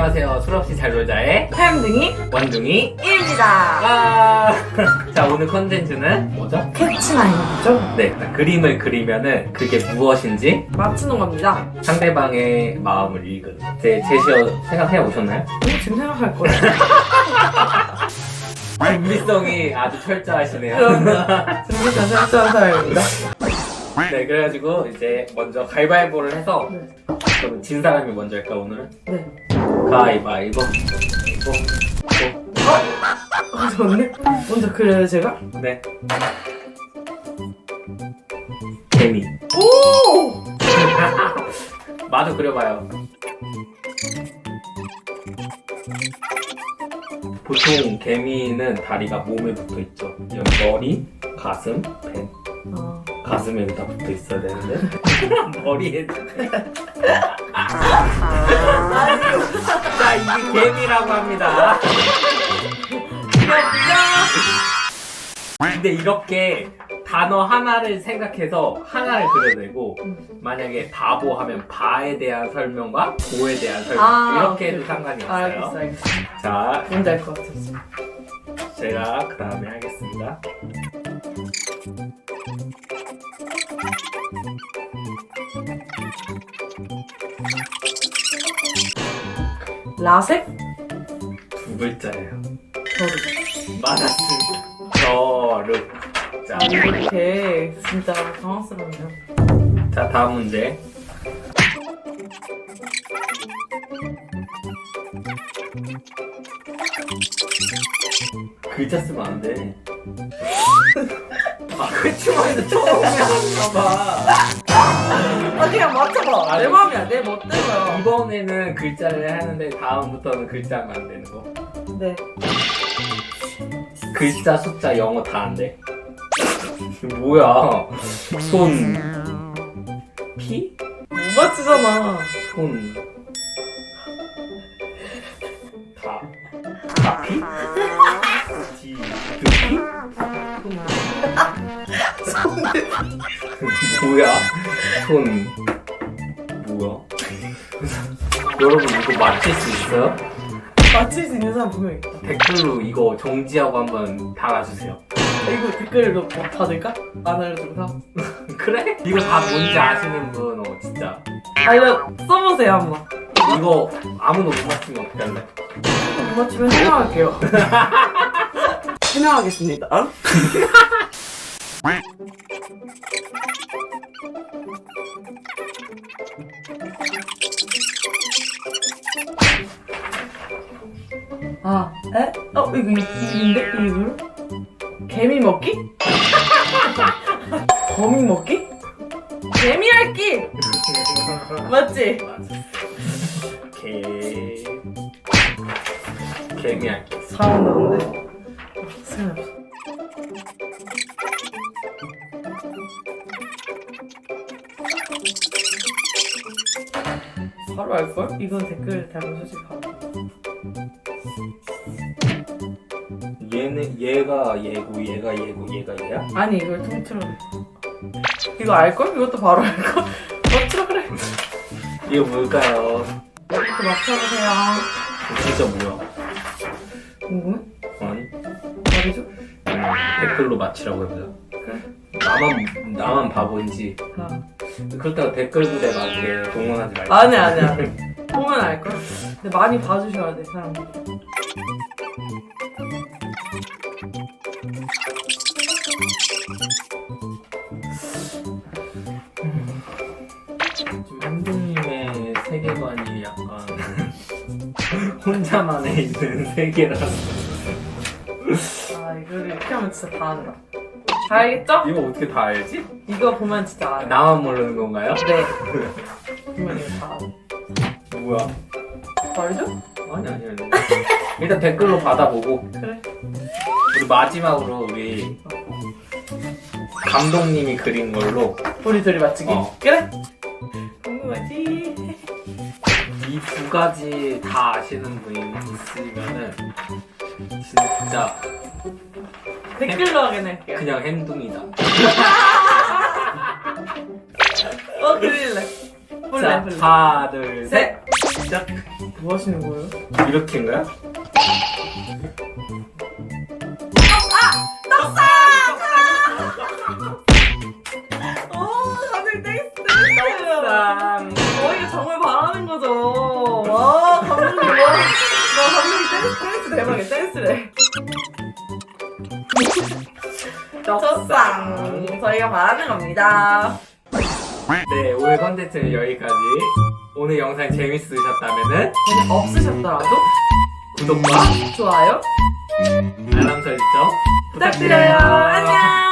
안녕하세요. 술없이 잘 놀자의 햄등이 원둥이. 1입니다. 아, 자 오늘 컨텐츠는 뭐죠? 캐치마인이죠? 네, 그림을 그리면은 그게 무엇인지 맞추는 겁니다. 상대방의 마음을 읽은. 제 제시어 생각해 오셨나요? 이거 지금 생각할 거예요. 준비성이 아주 철저하시네요. 준비가 설정한 사람입니다. 네, 그래가지고 이제 먼저 가위바위보를 해서 네. 그럼 진 사람이 먼저 할까 오늘은? 네. 가위바위보. 보, 보. 아, 좋네. 먼저 그려요, 제가? 네. 개미. 오! 마저 그려봐요. 보통 개미는 다리가 몸에 붙어 있죠. 여기 머리, 가슴, 배. 어. 가슴에 다 붙어 있어야 되는데 머리에. 자 이게 개미라고 합니다. 근데 이렇게 단어 하나를 생각해서 하나를 그려내고 만약에 바보 하면 바에 대한 설명과 보에 대한 설명 아, 이렇게 해도. 상관이 없어요. 알겠어, 알겠어. 자 뭔지 알것 지금. 제가 그 다음에 하겠습니다. 라섹? 두 글자예요. 저를. 맞았습니다. 저르. 자, 아, 이렇게 진짜 당황스럽네요. 자 다음 문제. 글자 쓰면 안 돼. 아, 그치만 처음에 하는가봐. 아, 그냥 맞춰봐. 아니. 내 맘이야, 내 멋대로야. 이번에는 글자를 하는데 다음부터는 글자 하면 안 되는 거. 네. 글자, 숫자, 영어 다 안 돼. 뭐야? 손, 피? 못 맞추잖아. 손, 다, 다 피? 뭐야? 손, 뭐야? 여러분 이거 맞힐 수 있어요? 맞힐 수 있는 사람 분명 있다. 댓글로 이거 정지하고 한번 달아주세요. 이거 댓글로 뭐 받을까? 안 알려줘서. 그래? 이거 다 뭔지 아시는 분, 어, 진짜. 알려, 써보세요, 한번. 이거 아무도 못 맞추면 어떡할래? 못 맞추면 해명할게요. 해명하겠습니다. 아, 에? 어, 이거 이인데 이거? 개미 먹기? 거미 먹기? 개미 핥기! 맞지? 개... 개미할게. 사람 나는데. 생각 없어. 바로 알걸? 이건 댓글 달고 솔직히 바로. 얘는, 얘가 얘고, 얘가 얘고, 얘가 얘야? 아니 이걸 통째로. 이거 알걸? 이것도 바로 알걸? 맞추라 그래. 이거 뭘까요? 이것도 맞춰보세요. 진짜 뭐야? 궁금해? 아니? 말해줘. 댓글로 맞히라고 해보자. 그래. 나만, 나만 바보인지. 아. 그렇다고 댓글 부대 막 이렇게 동원하지 말고. 아니 아니 아니. 보면 알걸? 근데 많이 봐주셔야 돼 사람들이. 지금 한동님의 세계관이 약간 혼자만에 있는 세계라서. 아 이거를 이렇게 하면 진짜 다 안다. 다 알겠죠? 이거 어떻게 다 알지? 이거 보면 진짜 알아. 나만 모르는 건가요? 네. 보면 이거 다 알아. 뭐야? 말죠? 아니 아니 아니. 일단 댓글로 받아보고 그래. 우리 마지막으로 우리 감독님이 그린 걸로 우리 둘이 맞추기. 어. 그래. 궁금하지? 이 두 가지 다 아시는 분이 있으면은 진짜 댓글로 확인할게요. 그냥 행동이다. 어 그릴래. 볼래 자 볼래. 하나 둘 셋. 셋. 시작. 뭐 하시는 거예요? 이렇게인가요? 어, 다들 땡스 땡스. 떡상. 저희가 정말 바라는 거죠. 와, 감독님, 와. 와, 감독님 댄스, 댄스 대박이야, 댄스래. 떡상. 저희가 바라는 겁니다. 네, 오늘 컨텐츠는 여기까지. 오늘 영상 재밌으셨다면은 재미 없으셨더라도 구독과 좋아요 알람 설정 부탁드려요. 안녕.